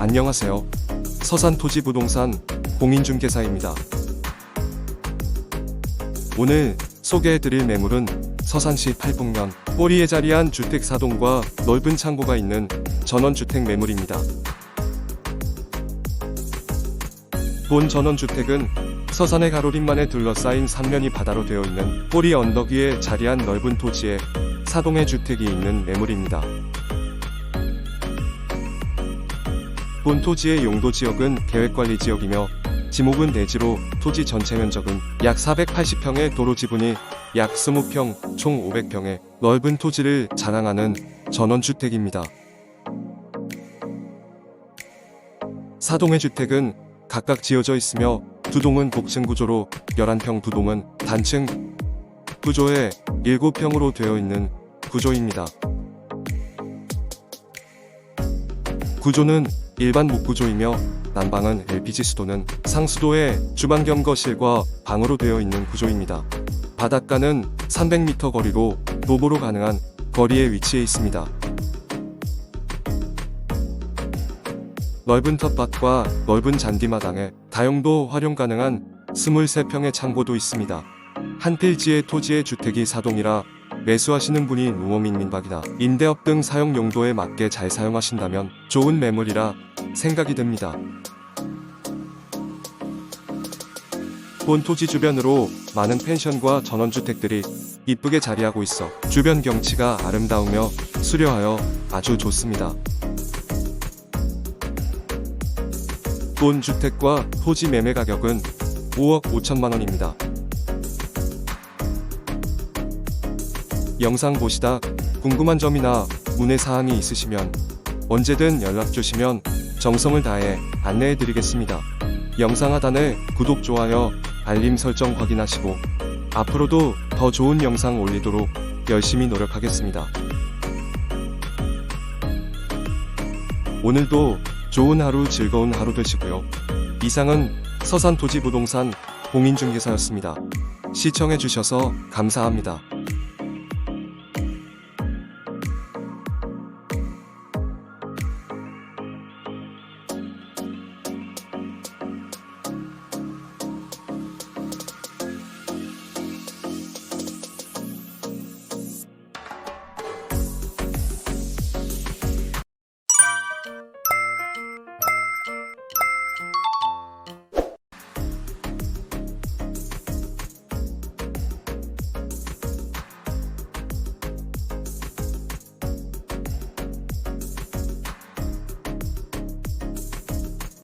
안녕하세요. 서산토지부동산 공인중개사입니다. 오늘 소개해드릴 매물은 서산시 팔북면 꼬리에 자리한 주택 사동과 넓은 창고가 있는 전원주택 매물입니다. 본 전원주택은 서산의 가로림만에 둘러싸인 삼면이 바다로 되어 있는 꼬리 언덕 위에 자리한 넓은 토지에 사동의 주택이 있는 매물입니다. 본 토지의 용도 지역은 계획관리 지역이며 지목은 대지로 토지 전체 면적은 약 480평의 도로 지분이 약 20평, 총 500평의 넓은 토지를 자랑하는 전원주택입니다. 사동의 주택은 각각 지어져 있으며 두 동은 복층 구조로 11평 두 동은 단층 구조에 7평으로 되어 있는 구조입니다. 구조는 일반 목구조이며 난방은 LPG 수도는 상수도에 주방 겸 거실과 방으로 되어 있는 구조입니다. 바닷가는 300m 거리로 도보로 가능한 거리에 위치해 있습니다. 넓은 텃밭과 넓은 잔디마당에 다용도 활용 가능한 23평의 창고도 있습니다. 한 필지의 토지의 주택이 사동이라 매수하시는 분이 농어민 민박이나 임대업 등 사용 용도에 맞게 잘 사용하신다면 좋은 매물이라 생각이 듭니다. 본 토지 주변으로 많은 펜션과 전원주택들이 이쁘게 자리하고 있어 주변 경치가 아름다우며 수려하여 아주 좋습니다. 본 주택과 토지 매매 가격은 5억 5천만 원입니다. 영상 보시다 궁금한 점이나 문의 사항이 있으시면 언제든 연락 주시면 정성을 다해 안내해 드리겠습니다. 영상 하단에 구독, 좋아요, 알림 설정 확인하시고 앞으로도 더 좋은 영상 올리도록 열심히 노력하겠습니다. 오늘도 좋은 하루 즐거운 하루 되시고요. 이상은 서산토지부동산 공인중개사였습니다. 시청해주셔서 감사합니다.